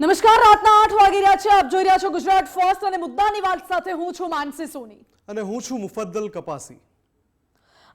નમસ્કાર, રાતના આઠ વાગી રહ્યા છે. આપ જોઈ રહ્યા છો ગુજરાત ફર્સ્ટ અને મુદ્દાની વાત સાથે હું છું માનસી સોની. અને હું છું મુફદ્દલ કપાસી.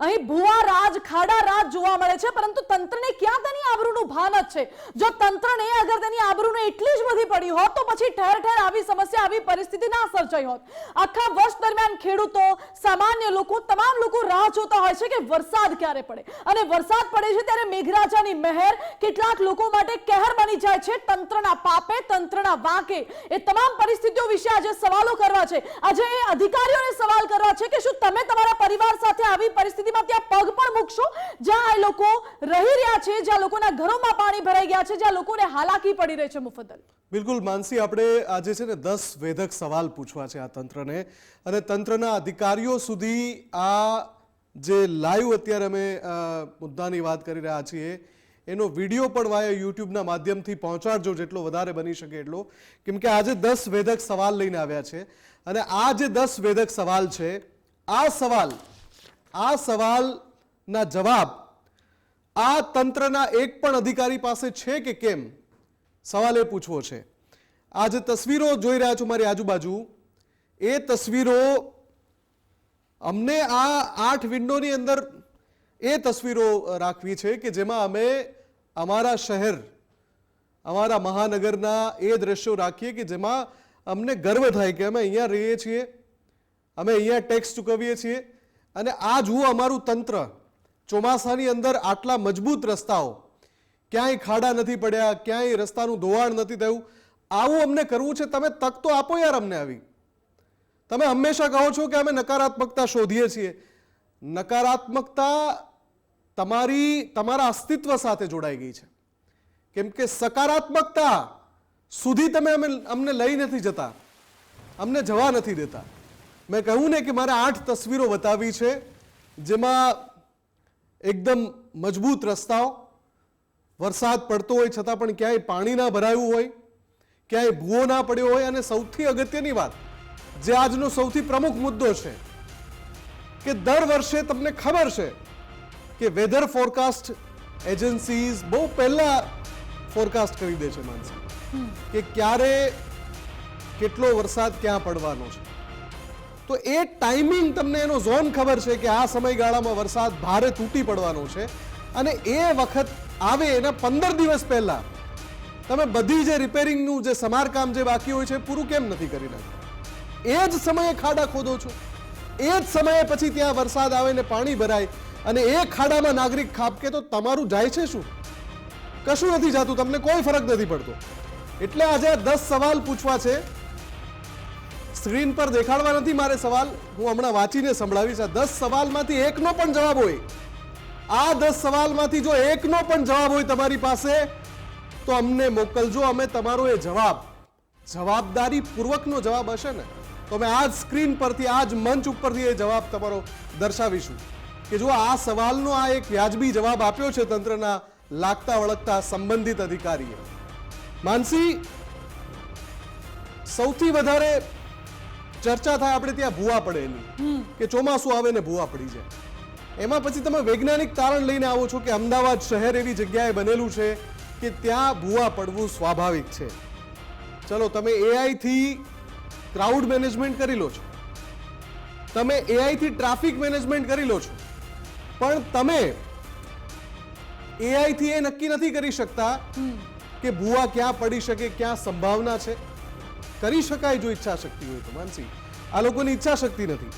અહીં ભુવા રાજ, ખાડા રાજ જોવા મળે છે, પરંતુ તંત્રને ક્યાં તેની આબરૂનું ભાન જ છે? જો તંત્રને અગર તેની આબરૂને એટલી જ બધી પડી હોત, તો પછી ઠેર ઠેર આવી સમસ્યા, આવી પરિસ્થિતિ ના સર્જાઈ હોત. આખા વર્ષ દરમિયાન ખેડૂતો, સામાન્ય લોકો, તમામ લોકો રાહ જોતા હોય છે કે વરસાદ ક્યારે પડે. અને વરસાદ પડે છે ત્યારે મેઘરાજાની મહેર કેટલાક લોકો માટે કહેર બની જાય છે. તંત્રના પાપે, તંત્રના વાંકે. એ તમામ પરિસ્થિતિઓ વિશે આજે સવાલો કરવા છે. આજે એ અધિકારીઓને સવાલ કરવા છે કે શું તમે તમારા પરિવાર સાથે આવી પરિસ્થિતિમાં ત્યાં પગ પણ મૂકશો, જ્યાં આ લોકો રહી રહ્યા છે, જ્યાં લોકોના ઘરોમાં પાણી ભરાઈ ગયા છે, જ્યાં લોકોને હાલાકી પડી રહી છે, મુફદ્દલ. બિલકુલ, માનસી, આપણે આજે છે ને દસ વેધક સવાલ પૂછવા છે આ તંત્રને. અને તંત્રના અધિકારીઓ સુધી આ જે લાઈવ અત્યારે અમે મુદ્દાની વાત કરી રહ્યા છીએ, એનો વીડિયો પણ વાય યુટ્યુબના માધ્યમથી પહોંચાડજો, જેટલો વધારે બની શકે એટલો. કેમ કે આજે દસ વેધક સવાલ લઈને આવ્યા છે. અને આ જે દસ વેધક સવાલ છે, આ સવાલ આ સવાલના જવાબ આ તંત્રના એક પણ અધિકારી પાસે છે કે કેમ? સવાલ એ પૂછવો છે. આ જે તસવીરો જોઈ રહ્યા છો મારી આજુબાજુ. એ તસવીરો અમને આ આઠ વિન્ડોની અંદર એ તસવીરો રાખવી છે કે જેમાં અમે અમારા શહેર, અમારા મહાનગરના એ દ્રશ્યો રાખીએ કે જેમાં અમને ગર્વ થાય કે અમે અહીંયા રહીએ છીએ, અમે અહીંયા ટેક્સ ચૂકવીએ છીએ. અને આ જુઓ અમારું તંત્ર ચોમાસાની અંદર આટલા મજબૂત રસ્તાઓ, ક્યાંય ખાડા નથી પડ્યા, ક્યાંય રસ્તાનું ધોવાણ નથી થયું, આવું અમને કરવું છે, તમે તક તો આપો યાર અમને આવી. તમે હંમેશા કહો છો કે અમે નકારાત્મકતા શોધીએ છીએ. નકારાત્મકતા તમારી, તમારા અસ્તિત્વ સાથે જોડાઈ ગઈ છે. કેમ કે સકારાત્મકતા સુધી તમે અમે, અમને લઈ નથી જતા. અમને જવા નથી દેતા. મેં કહ્યું ને કે મારે આઠ તસવીરો બતાવી છે, જેમાં એકદમ મજબૂત રસ્તાઓ, વરસાદ પડતો હોય છતાં પણ ક્યાંય પાણી ના ભરાયું હોય, ક્યાંય ભૂવો ના પડ્યો હોય અને સૌથી અગત્યની વાત, જે આજનો સૌથી પ્રમુખ મુદ્દો છે, કે દર વર્ષે તમને ખબર છે કે વેધર ફોરકાસ્ટ એજન્સીઝ બહુ પહેલાં ફોરકાસ્ટ કરી દે છે માનસી, કે ક્યારે કેટલો વરસાદ ક્યાં પડવાનો છે. તો એ ટાઈમિંગ તમને એનો ઝોન ખબર છે કે આ સમયગાળામાં વરસાદ ભારે તૂટી પડવાનો છે. અને એ વખત આવે એના પંદર દિવસ પહેલા તમે બધી જે રિપેરિંગનું જે સમારકામ જે બાકી હોય છે, પૂરું કેમ નથી કરી નાખતા એ જ સમયે ખાડા ખોદો છો. એ જ સમયે પછી ત્યાં વરસાદ આવે ને પાણી ભરાય અને એ ખાડામાં નાગરિક ખાપકે તો તમારું જાય છે શું? કશું નથી જાતું, તમને કોઈ ફરક નથી પડતો. એટલે આજે દસ સવાલ પૂછવા છે. સ્ક્રીન પર દેખાડવા નથી મારે સવાલ. હું હમણાં વાંચીને સંભળાવીશ. આ દસ સવાલમાંથી એકનો પણ જવાબ હોય. આ દસ સવાલમાંથી જો એકનો પણ જવાબ હોય તમારી પાસે, તો અમને મોકલજો. અમે તમારો એ જવાબ, જવાબદારી પૂર્વકનો જવાબ હશે ને, તો અમે આ જ સ્ક્રીન પરથી, આ જ મંચ ઉપરથી એ જવાબ તમારો દર્શાવીશું. કે જો આ સવાલનો આ એક વ્યાજબી જવાબ આપ્યો છે તંત્રના લાગતા વળગતા સંબંધિત અધિકારીએ. માનસી, સૌથી વધારે ચર્ચા થાય આપણે ત્યાં ભૂવા પડે એની. કે ચોમાસું આવે ને ભૂવા પડી જાય. એમાં પછી તમે વૈજ્ઞાનિક તારણ લઈને આવો છો કે અમદાવાદ શહેર એવી જગ્યાએ બનેલું છે કે ત્યાં ભૂવા પડવું સ્વાભાવિક છે. ચલો તમે એઆઈ થી ક્રાઉડ મેનેજમેન્ટ કરી લો છો. તમે એઆઈ થી ટ્રાફિક મેનેજમેન્ટ કરી લો છો. પણ તમે એઆઈ થી એ નક્કી નથી કરી શકતા કે ભૂવા ક્યાં પડી શકે ક્યાં સંભાવના છે. કરી શકાય જો ઈચ્છા શક્તિ હોય તો માનસી. આ લોકોની ઈચ્છા શક્તિ નથી.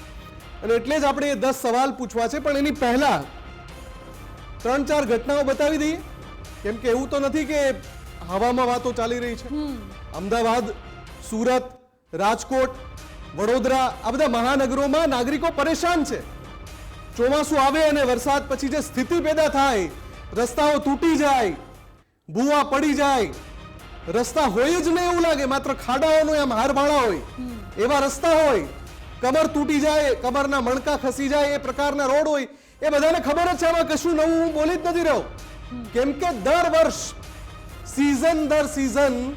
અને એટલે જ આપણે એ દસ સવાલ પૂછવા છે પણ એની પહેલા ત્રણ ચાર ઘટનાઓ બતાવી દઈએ. કેમ કે એવું તો નથી કે હવામાં વાતો ચાલી રહી છે. અમદાવાદ સુરત રાજકોટ વડોદરા આ બધા મહાનગરોમાં નાગરિકો પરેશાન છે. ચોમાસું આવે અને વરસાદ પછી જે સ્થિતિ પેદા થાય રસ્તાઓ તૂટી જાય ભૂવા પડી જાય રસ્તા હોય જ નહીં એવું લાગે. માત્ર ખાડાઓનો એમ હારમાળા હોય. એવા રસ્તા હોય. કમર તૂટી જાય કમરના મણકા ખસી જાય એ પ્રકારના રોડ હોય. એ બધાને ખબર જ છે આમાં કશું નવું હું બોલી જ નથી રહ્યો. કેમ કે દર વર્ષ સીઝન દર સીઝન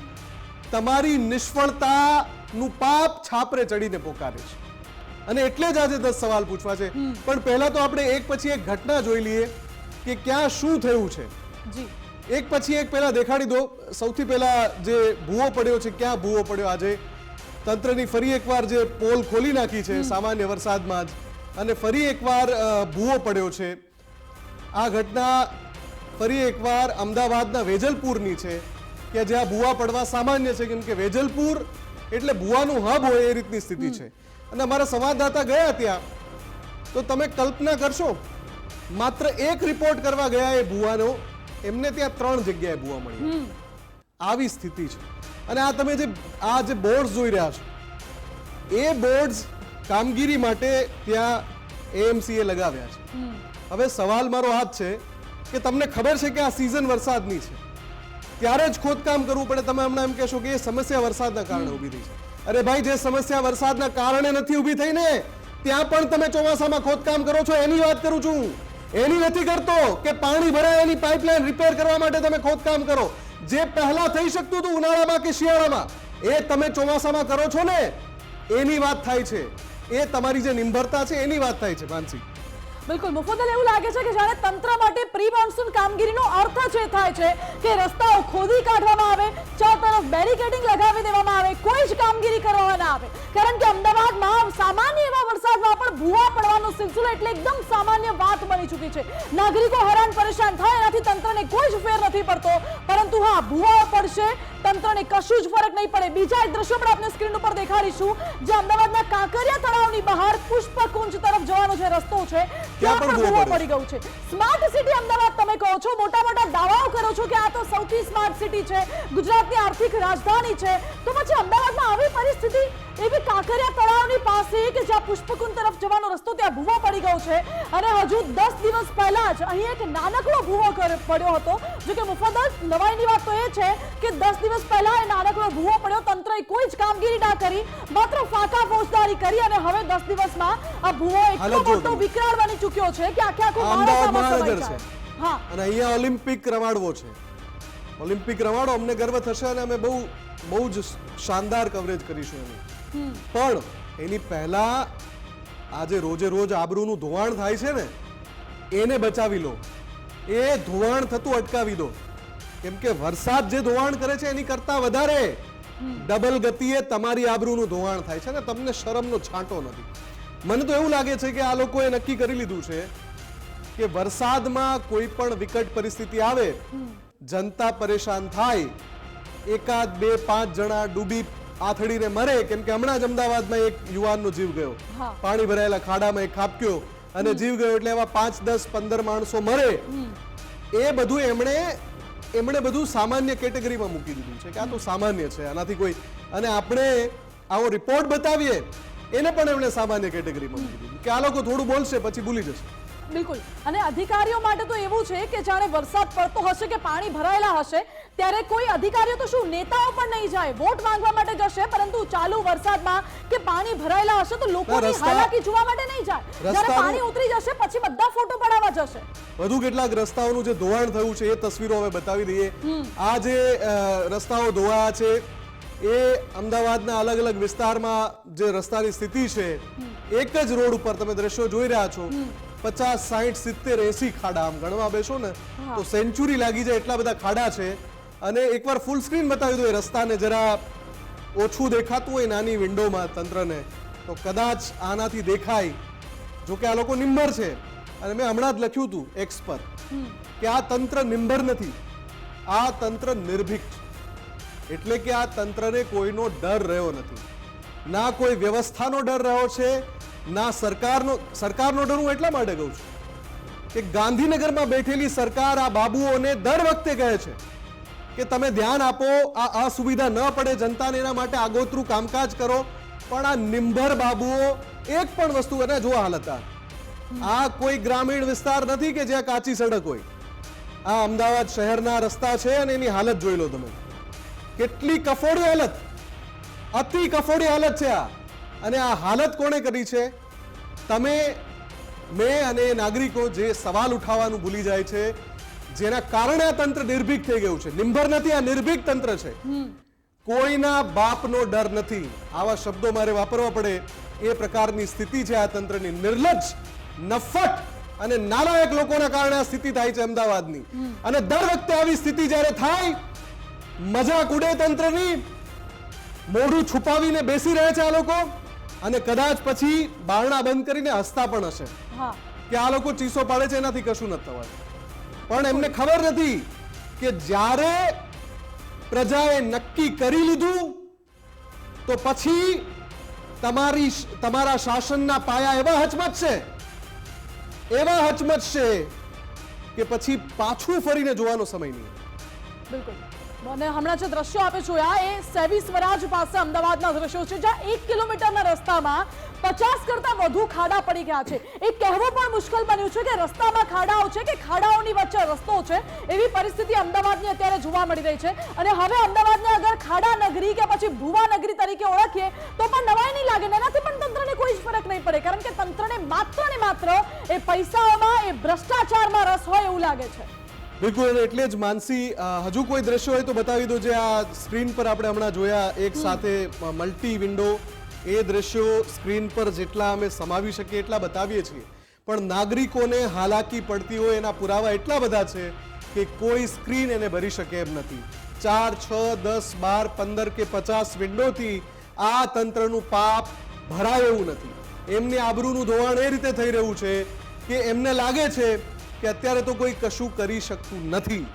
તમારી નિષ્ફળતાનું પાપ છાપરે ચડીને પોકારે છે. અને એટલે જ આજે દસ સવાલ પૂછવા છે. પણ પહેલા તો આપણે એક પછી એક ઘટના જોઈ લઈએ કે ક્યાં શું થયું છે. જી. એક પછી એક પહેલા દેખાડી દો. સૌથી પહેલા જે ભૂવો પડ્યો છે ક્યાં ભૂવો પડ્યો આજે? તંત્રની ફરી એકવાર જે પોલ ખોલી નાખી છે સામાન્ય વરસાદમાં જ. અને ફરી એકવાર ભૂવો પડ્યો છે. આ ઘટના ફરી એકવાર અમદાવાદના વેજલપુરની છે કે જ્યાં ભૂવા પડવા સામાન્ય છે કેમ કે વેજલપુર એટલે ભૂવાનું હબ હોય એ રીતની સ્થિતિ છે. અને અમારા સંવાદદાતા ગયા ત્યાં. તો તમે કલ્પના કરશો માત્ર એક રિપોર્ટ કરવા ગયા એ ભૂવાનો એમને ત્યાં ત્રણ જગ્યાએ ભૂવા મળી આવી સ્થિતિ છે. અને આ તમે જે આ જે બોર્ડ જોઈ રહ્યા છો એ બોર્ડ્સ કામગીરી માટે ત્યાં એએમસીએ લગાવ્યા છે. હવે સવાલ મારો આ જ છે કે તમને ખબર છે કે આ સિઝન વરસાદની છે. ત્યારે જ ખોદકામ કરવું પડે. તમે હમણાં એમ કહેશો કે એ સમસ્યા વરસાદના કારણે ઊભી થઈ છે. અરે ભાઈ જે સમસ્યા વરસાદના કારણે નથી ઊભી થઈ ને ત્યાં પણ તમે ચોમાસામાં ખોદકામ કરો છો એની વાત કરું છું. એની નથી કરતો કે પાણી ભરાય એની પાઇપલાઇન રિપેર કરવા માટે તમે ખોદકામ કરો. જે પહેલા થઈ શકતું હતું ઉનાળામાં કે શિયાળામાં, એ તમે ચોમાસામાં કરો છો ને, એની વાત થાય છે. એ તમારી જે નિર્ભરતા છે, એની વાત થાય છે, માનસી. બિલકુલ. મુફદ્દલ એવું લાગે છે કે જ્યારે તંત્ર માટે પ્રી મોન્સૂન કામગીરીનો અર્થ જ એ થાય છે કે રસ્તાઓ ખોદી કાઢવામાં આવે, ચાર તરફ બેરિકેડિંગ લગાવી દેવામાં આવે, કોઈ જ કામગીરી કરવામાં ના આવે. કારણ કે અમદાવાદમાં સામાન્ય એવા વરસાદમાં પણ ભૂવા સિલસિલો એટલે એકદમ સામાન્ય વાત બની ચૂકી છે. નાગરિકો હેરાન પરેશાન થાય એનાથી તંત્રને કોઈ જ ફેર નથી પડતો. પરંતુ હા ભૂવા પડશે તંત્રને કશું જ ફરક નહીં પડે. બીજા એક દ્રશ્યો પણ આપણે સ્ક્રીન ઉપર દેખાડીશું જે અમદાવાદના કાંકરિયા તળાવની બહાર પુષ્પકુંજ તરફ જવાનો જે રસ્તો છે ત્યાં પણ ભૂવો પડી. ગયું છે. સ્માર્ટ સિટી અમદાવાદ તમે કહો છો મોટા મોટા દાવાઓ કરો છો કે આ તો સૌથી સ્માર્ટ સિટી છે. ગુજરાતની આર્થિક રાજધાની છે. તો પછી અમદાવાદમાં આવી પરિસ્થિતિ એવી કાંકરિયા તળાવની પાસે કે જ્યાં પુષ્પકુંજ તરફ જવાનો રસ્તો ત્યાં ભૂવો પડી ગયો છે. અને હજુ દસ દિવસ પહેલા જ અહીં એક નાનકડો ભૂવો પડ્યો હતો. જો કે મુફદ્દલ નવાઈની વાત તો એ છે કે દસ દિવસ પહેલા એ નાનકડો ભૂવો પડ્યો. તંત્રએ કોઈ જ કામગીરી ના કરી માત્ર ફાકા ફોજદારી કરી અને હવે દસ દિવસમાં આ ભૂવો એટલો મોટો વિકરાળ બની ચૂક્યો છે કે આખે આખો છે. હા. અને અહીંયા ઓલિમ્પિક રમાડવો છે. ઓલિમ્પિક રમાડો અમને ગર્વ થશે અને અમે બહુ બહુ જ શાનદાર કવરેજ કરીશું એનું. પણ એની પહેલા આજે રોજે રોજ આબરૂનું ધોવાણ થાય છે ને એને બચાવી લો. એ ધોવાણ થતું અટકાવી દો. કેમ કે વરસાદ જે ધોવાણ કરે છે એની કરતા વધારે ડબલ ગતિએ તમારી આબરૂનું ધોવાણ થાય છે ને તમને શરમનો છાંટો નથી. મને તો એવું લાગે છે કે આ લોકોએ નક્કી કરી લીધું છે કે વરસાદમાં કોઈ પણ વિકટ પરિસ્થિતિ આવે જનતા પરેશાન થાય એકાદ બે પાંચ જણા ડૂબી આથડીને મરે કેમ કે હમણાં જ અમદાવાદમાં એક યુવાનનો જીવ ગયો. પાણી ભરાયેલા ખાડામાં એક ખાબક્યો અને જીવ ગયો એટલે એવા પાંચ દસ પંદર માણસો મરે. એ બધું એમણે એમણે બધું સામાન્ય કેટેગરીમાં મૂકી દીધું છે કે આ તો સામાન્ય છે આનાથી કોઈ અને આપણે આવો રિપોર્ટ બતાવીએ એને પણ એમણે સામાન્ય કેટેગરીમાં મૂકી દીધું. કે આ લોકો થોડું બોલશે પછી ભૂલી જશે. બિલકુલ. અને અધિકારીઓ માટે તો એવું છે કે જાણે વરસાદ પડતો હશે કે પાણી ભરાયેલા હશે ત્યારે કોઈ અધિકારીઓ તો શું નેતાઓ પણ નહીં જાય વોટ માંગવા માટે જશે પરંતુ ચાલુ વરસાદમાં કે પાણી ભરાયેલા હશે તો લોકોની હાલાકી જોવા માટે નહીં જાય. જ્યારે પાણી ઉતરી જશે પછી બધા ફોટો પડાવવા જશે. વધુ કેટલાક રસ્તાઓનું જે ધોવાણ થયું છે એ તસવીરો હવે બતાવી દઈએ. આ જે રસ્તાઓ ધોવાયા છે એ અમદાવાદના અલગ અલગ વિસ્તારમાં જે રસ્તાની સ્થિતિ છે એક જ રોડ ઉપર તમે દ્રશ્યો જોઈ રહ્યા છો. પચાસ સાહીઠ સિત્તેર એસી ખાડા આમ ગણવા બેસો ને તો સેન્ચુરી લાગી જાય એટલા બધા ખાડા છે. અને એકવાર ફૂલ સ્ક્રીન બતાવ્યું હતું એ રસ્તાને. જરા ઓછું દેખાતું હોય નાની વિન્ડોમાં તંત્રને, તો કદાચ આનાથી દેખાય જો કે આ લોકો નિંબર છે. અને મેં હમણાં જ લખ્યું હતું એક્સ પર, કે આ તંત્ર નિંબર નથી, આ તંત્ર નિર્ભીક એટલે કે આ તંત્રને કોઈનો ડર રહ્યો નથી. ના કોઈ વ્યવસ્થાનો ડર રહ્યો છે, ના સરકારનો સરકારનો ડર હું એટલા માટે કહું છું, કે ગાંધીનગરમાં બેઠેલી સરકાર આ બાબુઓને દર વખતે કહે છે કે તમે ધ્યાન આપો, આ અસુવિધા ન પડે, જનતાને એના માટે આગોતરું કામકાજ કરો. પણ આ નિંભર બાબુઓ એક પણ વસ્તુ એને જોવા હાલત હતા આ કોઈ ગ્રામીણ વિસ્તાર નથી કે જ્યાં કાચી સડક હોય. આ અમદાવાદ શહેરના રસ્તા છે અને એની હાલત જોઈ લો તમે. કેટલી કફોડી હાલત. અતિ કફોડી હાલત છે આ. અને આ હાલત કોણે કરી છે? તમે, મેં અને નાગરિકો જે સવાલ ઉઠાવવાનું ભૂલી જાય છે જેના કારણે આ તંત્ર નિર્ભીક થઈ ગયું છે. નિંભર નથી આ નિર્ભીક તંત્ર છે. કોઈના બાપનો ડર નથી. આવા શબ્દો મારે વાપરવા પડે. એ પ્રકારની સ્થિતિ છે આ તંત્રની. નિર્લજ્જ નફટ અને નાલાયક લોકોના કારણે આ સ્થિતિ થાય છે અમદાવાદની. અને દર વખતે આવી સ્થિતિ જ્યારે થાય મજાક ઉડે તંત્રની મોઢું છુપાવીને બેસી રહે છે આ લોકો અને કદાચ પછી બારણા બંધ કરીને હસતા પણ હશે. કે આ લોકો ચીસો પાડે છે એનાથી કશું નથી થવાનું. પણ એમને ખબર નથી કે જ્યારે પ્રજાએ નક્કી કરી લીધું, તો પછી તમારી તમારા શાસનના પાયા એવા હચમચશે એવા હચમચશે કે પછી પાછું ફરીને જોવાનો સમય નહીં. બિલકુલ. અને હમણાં જે દ્રશ્યો આપે જોયા એ સેવી સ્વરાજ પાસે અમદાવાદના દ્રશ્યો છે, જ્યાં એક કિલોમીટરના રસ્તામાં પચાસ કરતા વધુ ખાડા પડી ગયા છે. એ કહેવું પણ મુશ્કેલ બન્યું છે કે રસ્તામાં ખાડાઓ છે કે ખાડાઓની વચ્ચે રસ્તો છે, એવી પરિસ્થિતિ અમદાવાદની અત્યારે જોવા મળી રહી છે. અને હવે અમદાવાદને અગર ખાડા નગરી કે પછી ભુવા નગરી તરીકે ઓળખીએ, તો પણ નવાઈ નહીં લાગે એનાથી પણ તંત્રને કોઈ જ ફરક નહીં પડે, કારણ કે તંત્રને માત્ર ને માત્ર એ પૈસાઓમાં, એ ભ્રષ્ટાચારમાં રસ હોય એવું લાગે છે. બિલકુલ અને એટલે જ માનસી હજુ કોઈ દ્રશ્ય હોય તો બતાવી દો જે આ સ્ક્રીન પર આપણે હમણાં જોયા એક સાથે મલ્ટી વિન્ડો એ દ્રશ્યો સ્ક્રીન પર જેટલા અમે સમાવી શકીએ એટલા બતાવીએ છીએ. પણ નાગરિકોને હાલાકી પડતી હોય એના પુરાવા એટલા બધા છે કે કોઈ સ્ક્રીન એને ભરી શકે એમ નથી. ચાર છ દસ બાર પંદર કે પચાસ વિન્ડોથી આ તંત્રનું પાપ ભરાય એવું નથી. એમની આબરૂનું ધોવાણ એ રીતે થઈ રહ્યું છે કે એમને લાગે છે કે અત્યારે તો કોઈ કશું કરી શકતું નથી.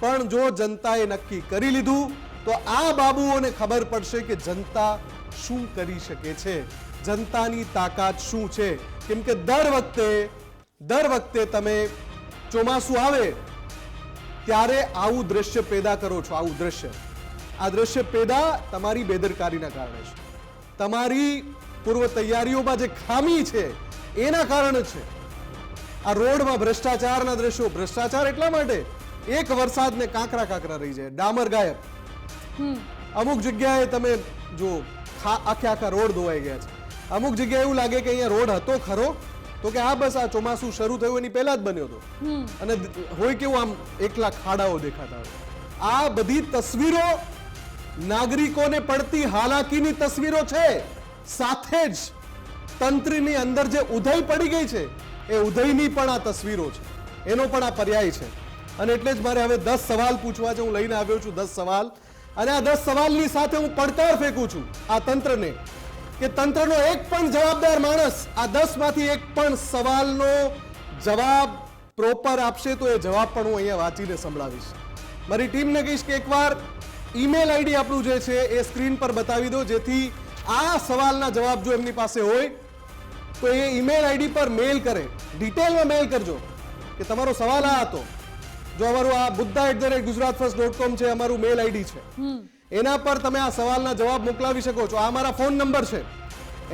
પણ જો જનતાએ નક્કી કરી લીધું, તો આ બાબુઓને ખબર પડશે કે જનતા શું કરી શકે છે. જનતાની તાકાત શું છે? કેમ કે દર વખતે દર વખતે તમે ચોમાસું આવે, ત્યારે આવું દ્રશ્ય પેદા કરો છો, આવું દ્રશ્ય. આ દ્રશ્ય પેદા તમારી બેદરકારીના કારણે છે. તમારી પૂર્વ તૈયારીઓમાં જે ખામી છે, એના કારણે છે. આ રોડમાં ભ્રષ્ટાચારના દ્રશ્યો. ભ્રષ્ટાચાર એટલા માટે એક વરસાદને કાંકરા કાંકરા રહી જાય. ડામર ગાયબ. અમુક જગ્યાએ તમે જો આખે આખા રોડ ધોવાઈ ગયા છે. અમુક જગ્યાએ એવું લાગે કે અહીંયા રોડ હતો ખરો તો કે આ બસ આ ચોમાસું શરૂ થયું એની પહેલા જ બન્યો હતો. અને હોય કેવું આમ એકલા ખાડાઓ દેખાતા હોય. આ બધી તસવીરો નાગરિકોને પડતી હાલાકીની તસવીરો છે. સાથે જ તંત્રની અંદર જે ઉધઈ પડી ગઈ છે એ ઉદયની પણ આ તસવીરો છે. એનો પણ આ પર્યાય છે. અને એટલે જ મારે હવે દસ સવાલ પૂછવા છે, હું લઈને આવ્યો છું દસ સવાલ. અને આ દસ સવાલની સાથે હું પડકાર ફેંકું છું આ તંત્રને કે તંત્રનો એક પણ જવાબદાર માણસ આ દસમાંથી એક પણ સવાલનો જવાબ પ્રોપર આપશે તો એ જવાબ પણ હું અહીંયા વાંચીને સંભળાવીશ. મારી ટીમને કહીશ કે એકવાર ઈમેલ આઈડી આપણું જે છે એ સ્ક્રીન પર બતાવી દો, જેથી આ સવાલના જવાબ જો એમની પાસે હોય તો એ ઈમેલ આઈડી પર મેલ કરે. ડિટેલમાં મેલ કરજો કે તમારો સવાલ આ હતો. જો અમારું આ Buddha at the rate Gujarat first dot com છે અમારું મેલ આઈડી છે. એના પર તમે આ સવાલના જવાબ મોકલાવી શકો છો. આ મારા ફોન નંબર છે.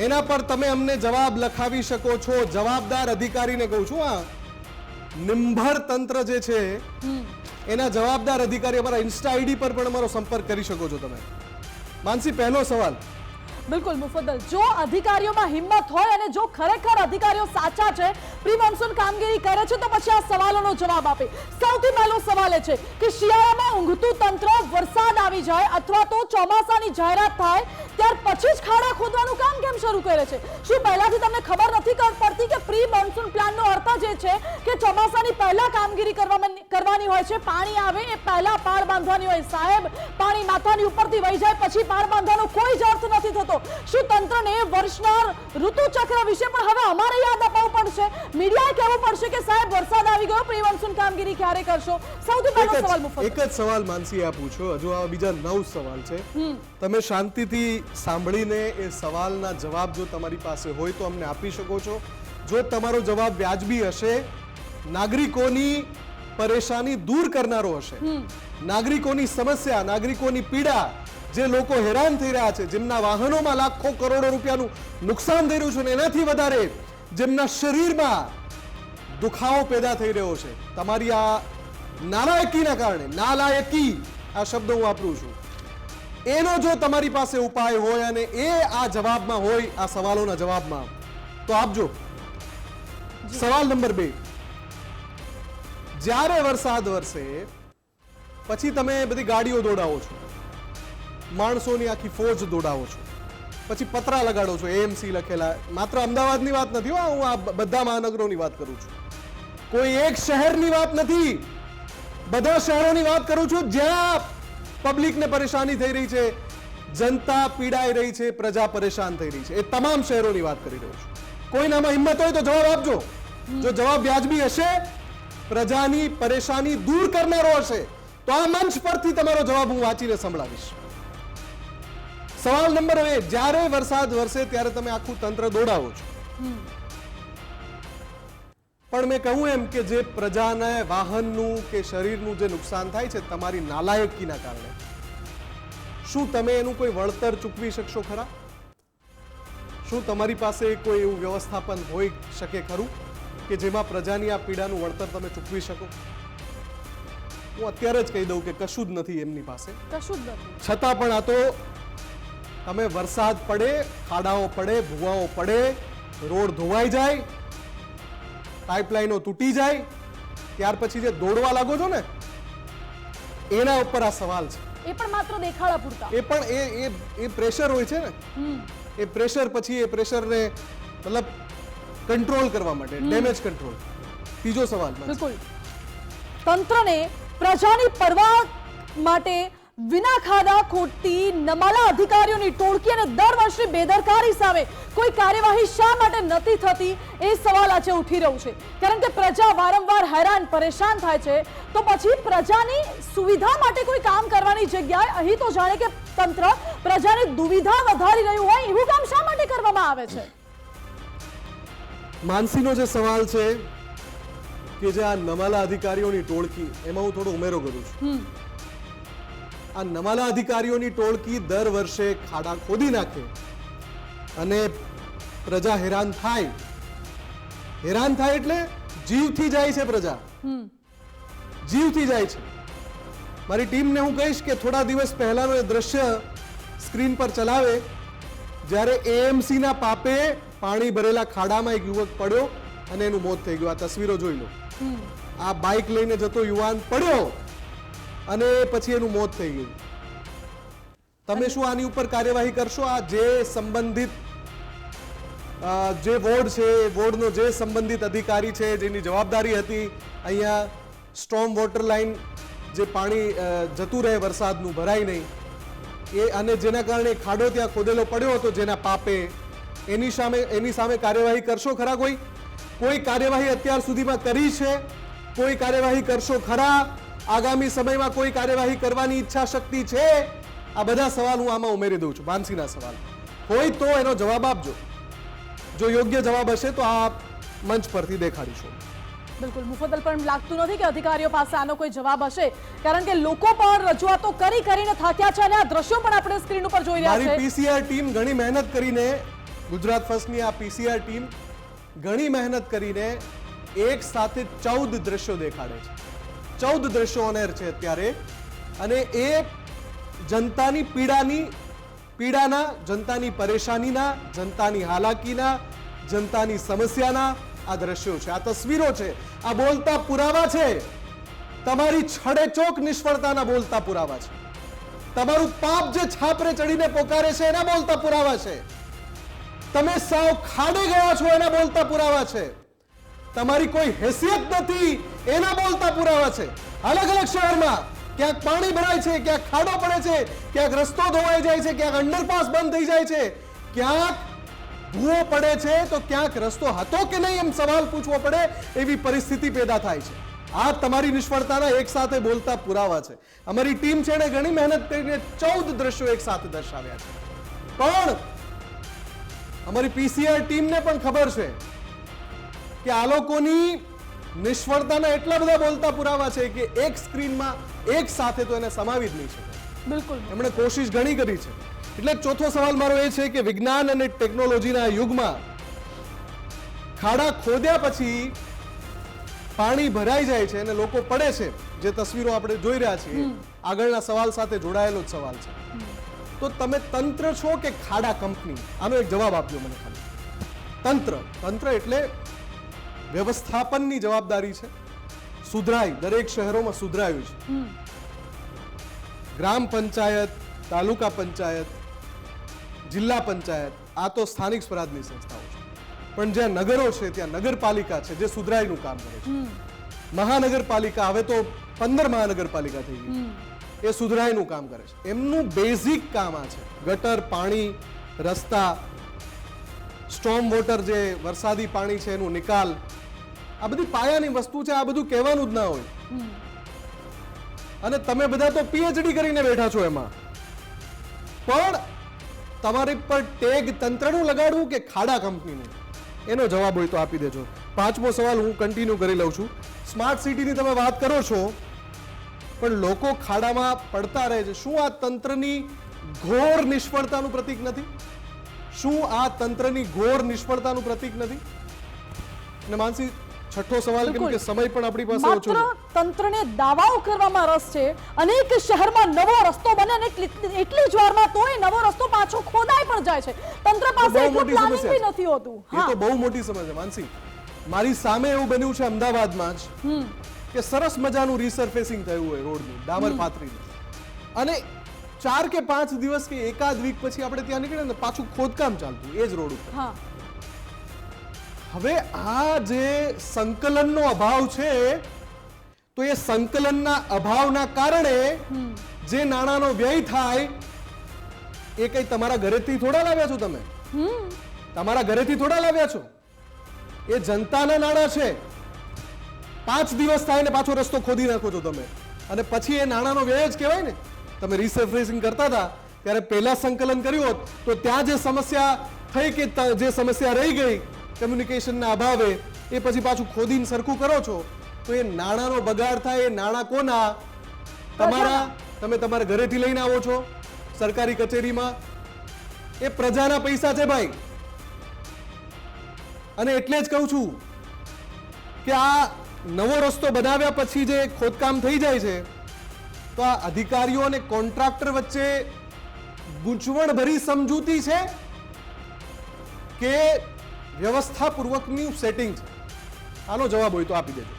એના પર તમે અમને જવાબ લખાવી શકો છો. જવાબદાર અધિકારીને કહું છું આ નિંભર તંત્ર જે છે એના જવાબદાર અધિકારી અમારા ઇન્સ્ટા આઈડી પર પણ અમારો સંપર્ક કરી શકો છો તમે. માનસી પહેલો સવાલ. બિલકુલ, મુફદ્દલ. જો અધિકારીઓમાં હિંમત હોય અને જો ખરેખર અધિકારીઓ સાચા છે, પ્રી મોન્સૂન કામગીરી કરે છે, તો પછી આ સવાલોનો જવાબ આપે. સૌથી પહેલો સવાલ એ છે કે શિયાળામાં ઊંઘતું તંત્ર વરસાદ આવી જાય અથવા તો ચોમાસાની જાહેરાત થાય, ત્યાર પછી જ ખાડા ખોદવાનું કેમ શરૂ કરે છે. શું પહેલાથી તમને ખબર નથી પડતી કે પ્રી મોન્સૂન પ્લાનનો અર્થ જ એ છે કે ચોમાસાની પહેલા કામગીરી કરવાની હોય છે પાણી આવે એ પહેલા પાળ બાંધવાની હોય. સાહેબ પાણી માથાની ઉપરથી વહી જાય પછી પાળ બાંધવાનો કોઈ જ અર્થ નથી થતો. શું તંત્રને વર્ષના ઋતુચક્ર વિશે પણ હવે અમારે યાદ અપાવવું પડશે? મીડિયાએ કહેવું પડશે કે સાહેબ વરસાદ આવી ગયો પ્રી મોન્સૂન કામગીરી ક્યારે કરશો? સૌથી પહેલો સવાલ મુફત. એક જ સવાલ માનસી આ પૂછો. હજુ આ બીજા નવ સવાલ છે. તમે શાંતિથી સાંભળીને એ સવાલના જવાબ જો તમારી પાસે હોય તો અમને આપી શકો છો. જો તમારો જવાબ વ્યાજબી હશે નાગરિકોની પરેશાની દૂર કરનારો હશે. નાગરિકોની સમસ્યા નાગરિકોની પીડા જે લોકો હેરાન થઈ રહ્યા છે જેમના વાહનોમાં લાખો કરોડો રૂપિયાનું નુકસાન થઈ રહ્યું છે અને એનાથી વધારે જેમના શરીરમાં દુખાવો પેદા થઈ રહ્યો છે. તમારી આ નાલાયકીના કારણે નાલાયકી આ શબ્દ હું વાપરું છું. એનો જો તમારી પાસે ઉપાય હોય અને એ આ જવાબમાં હોય આ સવાલોના જવાબમાં તો આપજો સવાલ નંબર બે. જ્યારે વરસાદ વરસે પછી તમે બધી ગાડીઓ દોડાવો છો. માણસોની આખી ફોજ દોડાવો છો. પછી પતરા લગાડો છો. એએમસી લખેલા. માત્ર અમદાવાદની વાત નથી હો, હું આ બધા મહાનગરોની વાત કરું છું. કોઈ એક શહેરની વાત નથી. બધા શહેરોની વાત કરું છું જ્યાં પબ્લિકને પરેશાની થઈ રહી છે. જનતા પીડાઈ રહી છે, પ્રજા પરેશાન થઈ રહી છે. એ તમામ શહેરોની વાત કરી રહ્યો છું. કોઈનામાં હિંમત હોય તો જવાબ આપજો. જો જવાબ વ્યાજબી હશે, પ્રજાની પરેશાની દૂર કરનારો હશે, તો આ મંચ પરથી તમારો જવાબ હું વાંચીને સંભળાવીશ. સવાલ નંબર બે, જ્યારે વરસાદ વરસે ત્યારે તમે આખું તંત્ર દોડાવો છો. પણ મેં કહું એમ કે જે પ્રજાને વાહનનું કે શરીરનું જે નુકસાન થાય છે તમારી નાલાયકીના કારણે. શું તમે એનું કોઈ વળતર ચૂકવી શકશો ખરા? શું તમારી પાસે કોઈ એવું વ્યવસ્થાપન હોઈ શકે ખરું કે જેમાં પ્રજાની આ પીડાનું વળતર તમે ચૂકવી શકો? હું અત્યારે જ કહી દઉં કે કશું જ નથી એમની પાસે. કશું જ નથી. છતાં પણ આ તો તમે વરસાદ પડે ખાડાઓ પડે ભૂવાઓ પડે રોડ ધોવાઈ જાય પાઇપલાઈનો તૂટી જાય ત્યાર પછી જે દોડવા લાગો છો ને એના ઉપર આ સવાલ છે. એ પણ માત્ર દેખાડા પૂરતા. એ પણ એ એ એ પ્રેશર હોય છે ને એ પ્રેશર પછી એ પ્રેશરને મતલબ કંટ્રોલ કરવા માટે ડેમેજ કંટ્રોલ. ત્રીજો સવાલ. બિલકુલ. તંત્રને પ્રજાની પરવા માટે વિના ખાધા ખોટતી નમાલા અધિકારીઓની ટોળકી અને દર વર્ષે બેદરકારી સામે કોઈ કાર્યવાહી શા માટે નથી થતી એ સવાલ આજે ઉઠી રહ્યું છે. કારણ કે પ્રજા વારંવાર હેરાન પરેશાન થાય છે તો પછી પ્રજાની સુવિધા માટે કોઈ કામ કરવાની જગ્યાએ અહીં તો જાણે કે તંત્ર પ્રજાની દુવિધા વધારી રહ્યું હોય એવું કામ શા માટે કરવામાં આવે છે? માનસીનો જે સવાલ છે કે જે આ નમાલા અધિકારીઓની ટોળકી એમાં હું થોડો ઉમેરો કરું છું. આ નમાલા અધિકારીઓની ટોળકી દર વર્ષે ખાડા ખોદી નાખે. અને પ્રજા હેરાન થાય. હેરાન થાય એટલે જીવથી જાય છે પ્રજા. જીવથી જાય છે. મારી ટીમને હું કહીશ કે થોડા દિવસ પહેલાનું એ દ્રશ્ય સ્ક્રીન પર ચલાવે જ્યારે એએમસીના પાપે પાણી ભરેલા ખાડામાં એક યુવક પડ્યો અને એનું મોત થઈ ગયું. આ તસવીરો જોઈ લો. આ બાઇક લઈને જતો યુવાન પડ્યો. અને પછી એનું મોત થઈ ગયું. તમે શું આની ઉપર કાર્યવાહી કરશો? આ જે સંબંધિત જે વોર્ડ છે વોર્ડનો જે સંબંધિત અધિકારી છે, જેની જવાબદારી હતી, અહીંયા સ્ટ્રોમ વોટર લાઇન જે પાણી જતું રહે વરસાદનું, ભરાય નહીં. એ, અને જેના કારણે ખાડો ત્યાં ખોદેલો પડ્યો હતો, જેના પાપે, એની સામે એની સામે કાર્યવાહી કરશો ખરા કોઈ? કોઈ કાર્યવાહી અત્યાર સુધીમાં કરી છે? કોઈ કાર્યવાહી કરશો ખરા? આગામી સમયમાં કોઈ કાર્યવાહી કરવાની ઈચ્છા શક્તિ છે? આ બધા સવાલ હું આમાં ઉમેરી દઉં છું માનસીના સવાલ. હોય તો એનો જવાબ આપજો. જો યોગ્ય જવાબ હશે તો આ મંચ પરથી દેખાડીશું. બિલકુલ મુફદલ પણ લાગતું નથી કે અધિકારીઓ પાસે આનો કોઈ જવાબ હશે કારણ કે લોકો પણ રજૂઆતો કરી કરીને થાક્યા છે અને આ દ્રશ્યો પણ આપણે સ્ક્રીન ઉપર જોઈ રહ્યા મારી પીસીઆર ટીમ ઘણી મહેનત કરીને ગુજરાત ફર્સ્ટની આ પીસીઆર ટીમ ઘણી મહેનત કરીને એક સાથે ચૌદ દ્રશ્યો દેખાડે છે. ચૌદ દ્રશ્યો ઓનેર છે અત્યારે. અને એ જનતાની પીડાની, પીડાના, જનતાની પરેશાનીના, જનતાની હાલાકીના, જનતાની સમસ્યાના આ દ્રશ્યો છે. આ તસવીરો છે. આ બોલતા પુરાવા છે. તમારી છડેચોક નિષ્ફળતાના બોલતા પુરાવા છે. તમારું પાપ જે છાપરે ચડીને પોકારે છે એના બોલતા પુરાવા છે. તમે સાવ ખાડે ગયા છો એના બોલતા પુરાવા છે. તમારી કોઈ હેસિયત નથી, એના બોલતા પુરાવા છે. અલગ અલગ શહેરમાં ક્યાંક પાણી ભરાય છે, ક્યાંક ખાડો પડે છે, ક્યાંક રસ્તો ધોવાઈ જાય છે, ક્યાંક અંડરપાસ બંધ થઈ જાય છે. ક્યાંક ભૂવો પડે છે, તો ક્યાંક રસ્તો હતો કે નહીં એમ સવાલ પૂછવો પડે, એવી પરિસ્થિતિ પેદા થાય છે. આ તમારી નિષ્ફળતાના એક સાથે બોલતા પુરાવા છે. અમારી ટીમ છે એણે ઘણી મહેનત કરીને ચૌદ દ્રશ્યો એક સાથે દર્શાવ્યા છે. પણ અમારી પીસીઆર ટીમને પણ ખબર છે કે આ લોકોની નિષ્ફળતાના એટલા બધા બોલતા પુરાવા છે કે એક સ્ક્રીનમાં એક સાથે તો એને સમાવી જ નહીં શકે બિલકુલ. એમણે કોશિશ ઘણી કરી છે. એટલે ચોથો સવાલ મારો એ છે કે વિજ્ઞાન અને ટેકનોલોજીના યુગમાં ખાડા ખોદ્યા પછી પાણી ભરાઈ જાય છે અને લોકો પડે છે. જે તસવીરો આપણે જોઈ રહ્યા છીએ આગળના સવાલ સાથે જોડાયેલો જ સવાલ છે. તો તમે તંત્ર છો કે ખાડા કંપની? આનો એક જવાબ આપજો મને ખાલી. તંત્ર. તંત્ર એટલે વ્યવસ્થાપનની જવાબદારી છે. સુધરાય દરેક શહેરોમાં સુધરાયું છે. ગ્રામ પંચાયત તાલુકા પંચાયત જિલ્લા પંચાયત આ તો સ્થાનિક સ્વરાજની સંસ્થાઓ છે. પણ જ્યાં નગરો છે ત્યાં નગરપાલિકા છે જે સુધરાઈનું કામ કરે છે. મહાનગરપાલિકા હવે તો પંદર મહાનગરપાલિકા થઈ ગઈ. એ સુધરાઈનું કામ કરે છે. એમનું બેઝિક કામ આ છે. ગટર પાણી રસ્તા સ્ટોમ વોટર જે વરસાદી પાણી છે એનું નિકાલ આ બધી પાયાની વસ્તુ છે, આ બધું કહેવાનું જ ના હોય. અને તમે બધા તો પીએચડી કરીને બેઠા છો એમાં. પણ તમારી પર ટેગ તંત્રનું લગાડવું કે ખાડા કંપનીનું? એનો જવાબ હોય તો આપી દેજો. પાંચમો સવાલ હું કન્ટિન્યુ કરી લઉં છું. સ્માર્ટ સિટીની તમે વાત કરો છો, પણ લોકો ખાડામાં પડતા રહે છે. શું આ તંત્રની ઘોર નિષ્ફળતાનું પ્રતીક નથી? શું આ તંત્રની ઘોર નિષ્ફળતાનું પ્રતીક નથી? અને માનસી છઠ્ઠો સવાલ કેમ કે સમય પણ આપણી પાસે ઓછો છે. તંત્રને દાવાઓ કરવામાં રસ છે. અનેક શહેરમાં નવો રસ્તો બને અને એટલી જ વારમાં તો નવો રસ્તો પાછો ખોદાય પણ જાય છે. તંત્ર પાસે એટલું પ્લાનિંગ બી નથી હોતું. એ તો બહુ મોટી સમસ્યા માનસી મારી સામે એવું બન્યું છે અમદાવાદમાં જ કે સરસ મજાનું રીસર્ફેસિંગ થયું હોય રોડનું ડામર પાથરીનું અને ચાર કે પાંચ દિવસ કે એકાદ વીક પછી આપણે ત્યાં નીકળ્યા ને પાછું ખોદકામ ચાલતું એ જ રોડ ઉપર. હા. હવે આ જે સંકલનનો અભાવ છે તો એ સંકલનના અભાવના કારણે જે નાણાંનો વ્યય થાય એ કઈ તમારા ઘરેથી થોડા લાવ્યા છો તમે? તમારા ઘરેથી થોડા લાવ્યા છો? એ જનતાના નાણાં છે. પાંચ દિવસ થાય ને પાછો રસ્તો ખોદી નાખો છો તમે. અને પછી એ નાણાંનો વ્યય જ કહેવાય ને. તમે રિસર્ફેસિંગ કરતા હતા ત્યારે પહેલા સંકલન કર્યું હોત તો ત્યાં જે સમસ્યા થઈ કે જે સમસ્યા રહી ગઈ કમ્યુનિકેશનના અભાવે એ પછી પાછું ખોદીને સરખું કરો છો, તો એ નાણાંનો બગાડ થાય, એ નાણાં કોના? તમારા, તમે તમારા ઘરેથી લઈને આવો છો, સરકારી કચેરીમાં. એ પ્રજાના પૈસા છે ભાઈ. અને એટલે જ કહું છું કે આ નવો રસ્તો બનાવ્યા પછી જે ખોદકામ થઈ જાય છે, તો આ અધિકારીઓ અને કોન્ટ્રાક્ટર વચ્ચે ગૂંચવણભરી સમજૂતી છે કે વ્યવસ્થાપૂર્વકનું સેટિંગ છે આનો જવાબ હોય તો આપી દેજો.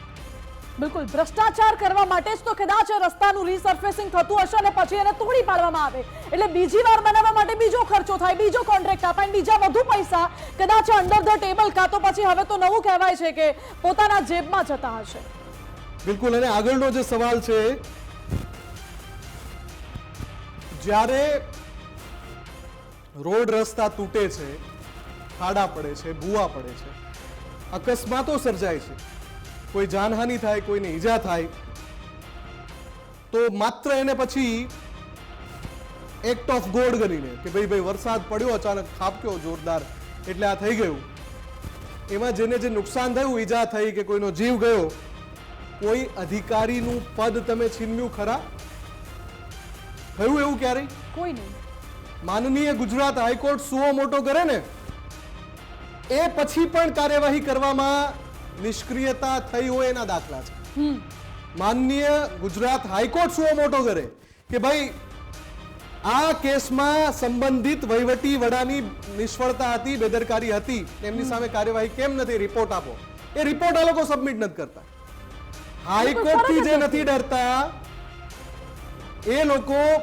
બિલકુલ. ભ્રષ્ટાચાર કરવા માટે જ તો કદાચ રસ્તાનું રીસર્ફેસિંગ થતું હશે અને પછી એને તોડી પાડવામાં આવે. એટલે બીજી વાર બનાવવા માટે બીજો ખર્ચો થાય બીજો કોન્ટ્રાક્ટ અપાય બીજા વધુ પૈસા કદાચ અંડર ધ ટેબલ કાં તો પછી હવે તો નવું કહેવાય છે કે પોતાના જેબમાં જતા હશે. બિલકુલ. અને આગળનો જે સવાલ છે જ્યારે રોડ રસ્તા તૂટે છે ખાડા પડે છે ભૂવા પડે છે. અકસ્માતો સર્જાય છે. કોઈ જાનહાનિ થાય કોઈને ઈજા થાય તો માત્ર એને પછી એક્ટ ઓફ ગોડ ગણીને કે ભાઈ ભાઈ વરસાદ પડ્યો અચાનક ખાબક્યો જોરદાર એટલે આ થઈ ગયું. એમાં જેને જે નુકસાન થયું ઈજા થઈ કે કોઈનો જીવ ગયો કોઈ અધિકારીનું પદ તમે છીનવ્યું ખરા? થયું એવું ક્યારેય? કોઈ નહીં. માનનીય ગુજરાત હાઈકોર્ટ સુઓ મોટો કરે ને એ પછી પણ કાર્યવાહી કરવામાં નિષ્ક્રિયતા થઈ હોય એના દાખલા છે. માનનીય ગુજરાત હાઈકોર્ટ શું મોટો કરે? કે ભાઈ આ કેસમાં સંબંધિત વહીવટી વડાની નિષ્ફળતા હતી બેદરકારી હતી એમની સામે કાર્યવાહી કેમ નથી? રિપોર્ટ આપો. એ રિપોર્ટ આ લોકો સબમિટ નથી કરતા. હાઈકોર્ટથી જે નથી ડરતા એ લોકો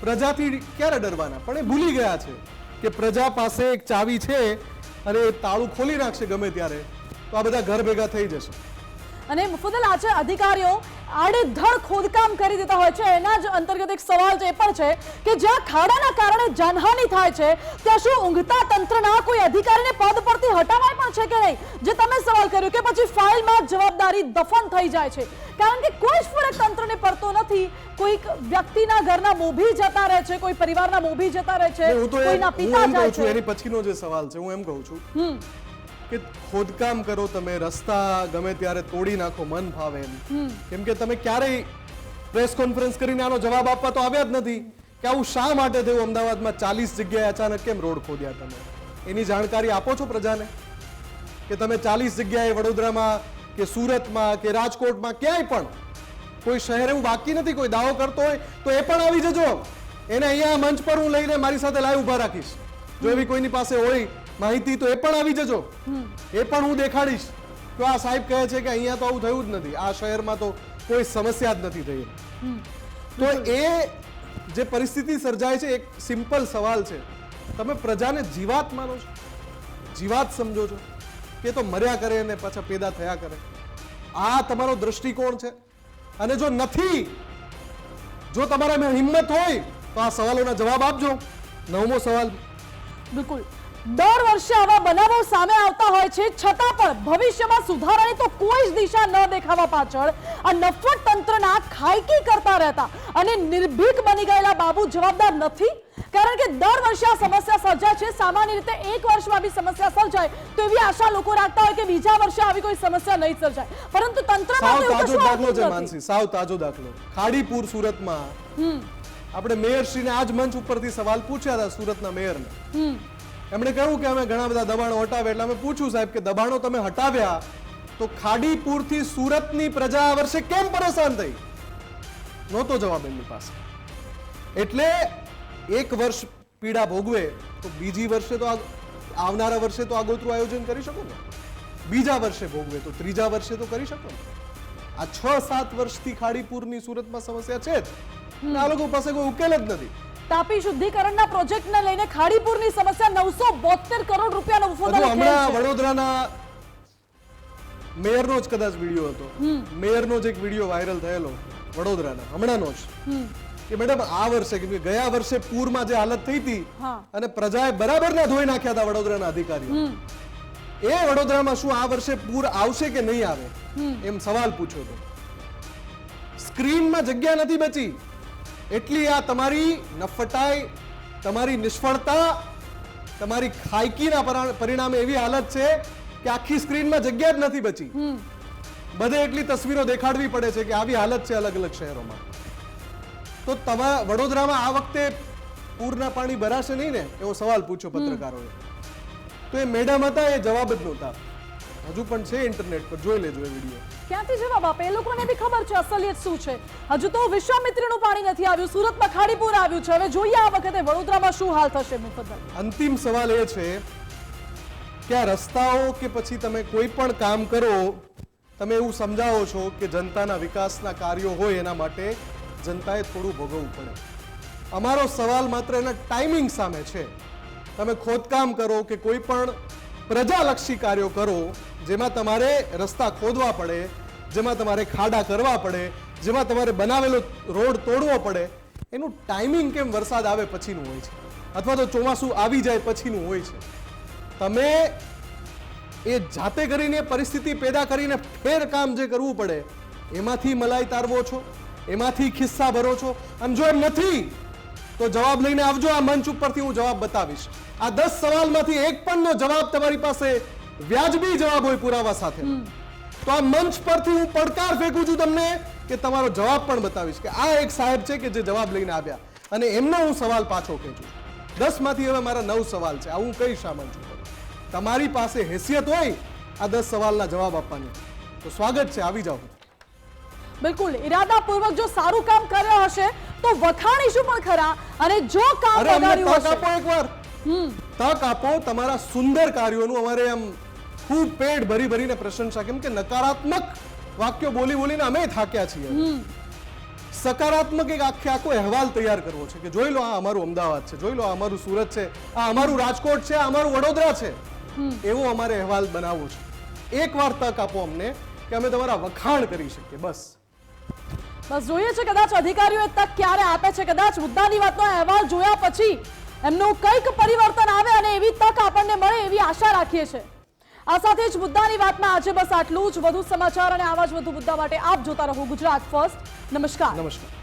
પ્રજાથી ક્યારે ડરવાના? પણ એ ભૂલી ગયા છે કે પ્રજા પાસે એક ચાવી છે અને તાળું ખોલી નાખશે ગમે ત્યારે, તો આ બધા ઘર ભેગા થઈ જશે. અને મુફદ્દલ, આજે અધિકારીઓ આડેધડ ખોદકામ કરી દેતા હોય છે. એના જ અંતર્ગત એક સવાલ છે એ પણ છે કે જ્યાં ખાડાના કારણે જાનહાનિ થાય છે ત્યાં શું ઊંઘતા તંત્રના કોઈ અધિકારીને પદ પરથી હટાવાય પણ છે કે નહીં? જે તમે સવાલ કર્યો કે પછી ફાઇલમાં જવાબદારી દફન થઈ જાય છે. કારણ કે કોઈ જ ફરક તંત્રને પડતો નથી. કોઈક વ્યક્તિના ઘરના મોભી જતા રહે છે કોઈ પરિવારના મોભી જતા રહે છે કોઈના પિતા જાય છે એની પછીનો જે સવાલ છે હું એમ કહું છું કે ખોદકામ કરો તમે રસ્તા ગમે ત્યારે તોડી નાખો મન ફાવે એમ. કેમ કે તમે ક્યારેય પ્રેસ કોન્ફરન્સ કરીને આનો જવાબ આપવા તો આવ્યા જ નથી કે આવું શા માટે થયું? અમદાવાદમાં ચાલીસ જગ્યાએ અચાનક કેમ રોડ ખોદ્યા તમે? એની જાણકારી આપો છો પ્રજાને? કે તમે ચાલીસ જગ્યાએ વડોદરામાં કે સુરતમાં કે રાજકોટમાં ક્યાંય પણ કોઈ શહેર એવું બાકી નથી કોઈ દાવો કરતો હોય તો એ પણ આવી જજો. એને અહીંયા મંચ પર હું લઈને મારી સાથે લાઈવ ઊભા રાખીશ. જો એવી કોઈની પાસે હોય માહિતી તો એ પણ આવી જજો. એ પણ હું દેખાડીશ. તો આ સાહેબ કહે છે કે અહીંયા તો આવું થયું જ નથી. આ શહેરમાં તો કોઈ સમસ્યા જ નથી થઈ. તો એ જે પરિસ્થિતિ સર્જાય છે એક સિમ્પલ સવાલ છે. તમે પ્રજાને જીવાત માનો છો? જીવાત સમજો છો? કે તો મર્યા કરે અને પાછા પેદા થયા કરે. આ તમારો દ્રષ્ટિકોણ છે. અને જો નથી જો તમારા હિંમત હોય તો આ સવાલોના જવાબ આપજો. નવમો સવાલ. બિલકુલ. દર વર્ષે આવા બનાવો સામે આવતા હોય છે. છતાં પણ ભવિષ્યમાં સુધારાની તો કોઈ જ દિશા ન દેખાવા પાછળ આ નફટ તંત્રના ખાયકી કરતા રહેતા અને નિર્ભીક બની ગયેલા બાબુ જવાબદાર નથી. કારણ કે દર વર્ષે આ સમસ્યા સર્જાય છે. સામાન્ય રીતે એક વર્ષમાં બી સમસ્યા સર્જાય તો એવી આશા લોકો રાખતા હોય કે બીજા વર્ષે આવી કોઈ સમસ્યા નહીં સર્જાય. પરંતુ તંત્ર સાવ તાજો દાખલો છે માનસી સાવ તાજો દાખલો. ખાડીપુર સુરતમાં આપણે મેયરશ્રીને આજ મંચ ઉપરથી સવાલ પૂછ્યા હતા સુરતના મેયરને. એમણે કહ્યું કે અમે ઘણા બધા દબાણો હટાવ્યા એટલે અમે પૂછ્યું, સાહેબ, કે દબાણો તમે હટાવ્યા તો ખાડીપુરથી સુરતની પ્રજા આ વર્ષે કેમ પરેશાન થઈ? નહોતો જવાબ એમની પાસે. એટલે એક વર્ષ પીડા ભોગવે તો બીજી વર્ષે તો આવનારા વર્ષે તો આગોતરું આયોજન કરી શકો ને? બીજા વર્ષે ભોગવે તો ત્રીજા વર્ષે તો કરી શકો ને? આ છ સાત વર્ષથી ખાડીપુરની સુરતમાં સમસ્યા છે જ. આ લોકો પાસે કોઈ ઉકેલ જ નથી. તાપી શુદ્ધિકરણના પ્રોજેક્ટને લઈને ખાડીપુરની સમસ્યા નવસો બોતેર કરોડ રૂપિયાનો હજુ હમણાં વડોદરાના મેયરનો જ કદાચ વીડિયો હતો. મેયરનો જ એક વીડિયો વાયરલ થયેલો વડોદરાના હમણાંનો જ. કે મેડમ આ વર્ષે કેમ કે ગયા વર્ષે પૂરમાં જે હાલત થઈ હતી અને પ્રજાએ બરાબર ના ધોઈ નાખ્યા હતા વડોદરાના અધિકારીઓ. એ વડોદરામાં શું આ વર્ષે પૂર આવશે કે નહીં આવે? એમ સવાલ પૂછ્યો હતો. સ્ક્રીનમાં જગ્યા નથી બચી. એટલી આ તમારી નફટાઈ તમારી નિષ્ફળતા તમારી ખાયકીના પરિણામે એવી હાલત છે કે આખી સ્ક્રીનમાં જગ્યા જ નથી બચી. બધે એટલી તસવીરો દેખાડવી પડે છે કે આવી હાલત છે અલગ અલગ શહેરોમાં. તો તમારા વડોદરામાં આ વખતે પૂરના પાણી ભરાશે નહીં ને? એવો સવાલ પૂછ્યો પત્રકારોએ. તો એ મેડમ હતા એ જવાબ જ નહોતા. હજુ પણ છે ઇન્ટરનેટ પર. જોઈ લેજો એ વીડિયો ક્યાંથી જવાબ આપે? એ લોકોને બી ખબર છે અસલિયત શું છે. હજુ તો વિશ્વામિત્રીનું પાણી નથી આવ્યું. સુરતમાં ખાડીપુર આવ્યું છે. હવે જોઈએ આ વખતે વડોદરામાં શું હાલ થશે મુફતભાઈ અંતિમ સવાલ એ છે કે આ રસ્તાઓ કે પછી તમે કોઈ પણ કામ કરો તમે એવું સમજાવો છો કે જનતાના વિકાસના કાર્યો હોય એના માટે જનતાએ થોડું ભોગવવું પડે. અમારો સવાલ માત્ર એના ટાઈમિંગ સામે છે. તમે ખોદકામ કરો કે કોઈ પણ પ્રજાલક્ષી કાર્યો કરો, જેમાં તમારે રસ્તા ખોદવા પડે, જેમાં તમારે ખાડા કરવા પડે, જેમાં તમારે બનાવેલો રોડ તોડવો પડે. એનું ટાઈમિંગ કેમ વરસાદ આવે પછીનું હોય છે? અથવા તો ચોમાસું આવી જાય પછીનું હોય છે? તમે એ જાતે કરીને પરિસ્થિતિ પેદા કરીને ફેર કામ જે કરવું પડે, એમાંથી મલાઈ તારવો છો? એમાંથી ખિસ્સા ભરો છો? અને જો એમ નથી તો જવાબ લઈને આવજો આ મંચ ઉપરથી હું જવાબ બતાવીશ. આ દસ સવાલમાંથી એક પણનો જવાબ તમારી પાસે વ્યાજબી જવાબ હોય પુરાવા સાથે. તો આ મંચ પરથી હું પડકાર ફેંકું છું તમને કે તમારો જવાબ પણ બતાવીશ કે આ એક સાહેબ છે કે જે જવાબ લઈને આવ્યા. અને એમનો હું સવાલ પાછો ખેંચું. દસમાંથી હવે મારા નવ સવાલ છે. આ હું કઈ મંચ ઉપર? તમારી પાસે હેસિયત હોય આ દસ સવાલના જવાબ આપવાની. તો સ્વાગત છે. આવી જાઓ. બિલકુલ. ઈરાદાપૂર્વક જો સારું કામ કર્યો હશે તો વખાણીશું પણ ખરા. અને જો કામ તક હશે. આપો એકવાર. તક આપો તમારા સુંદર કાર્યોનું અમારે એમ ખૂબ પેટ ભરી ભરીને પ્રશંસા. કેમ કે નકારાત્મક વાક્યો બોલી બોલીને અમે થાક્યા છીએ. સકારાત્મક એક આખે આખો અહેવાલ તૈયાર કરવો છે કે જોઈ લો આ અમારું અમદાવાદ છે જોઈ લો આ અમારું સુરત છે આ અમારું રાજકોટ છે આ અમારું વડોદરા છે. એવો અમારે અહેવાલ બનાવવો છે. એકવાર તક આપો અમને કે અમે તમારા વખાણ કરી શકીએ. બસ. બસ જોઈએ છે કદાચ અધિકારીઓ તક ક્યારે આપે છે. કદાચ મુદ્દાની વાતનો અહેવાલ જોયા પછી એમનું કંઈક પરિવર્તન આવે અને એવી તક આપણને મળે એવી આશા રાખીએ છીએ. આ સાથે જ મુદ્દાની વાતમાં આજે બસ આટલું જ. વધુ સમાચાર અને આવા જ વધુ મુદ્દા માટે આપ જોતા રહો ગુજરાત ફર્સ્ટ. નમસ્કાર. નમસ્કાર.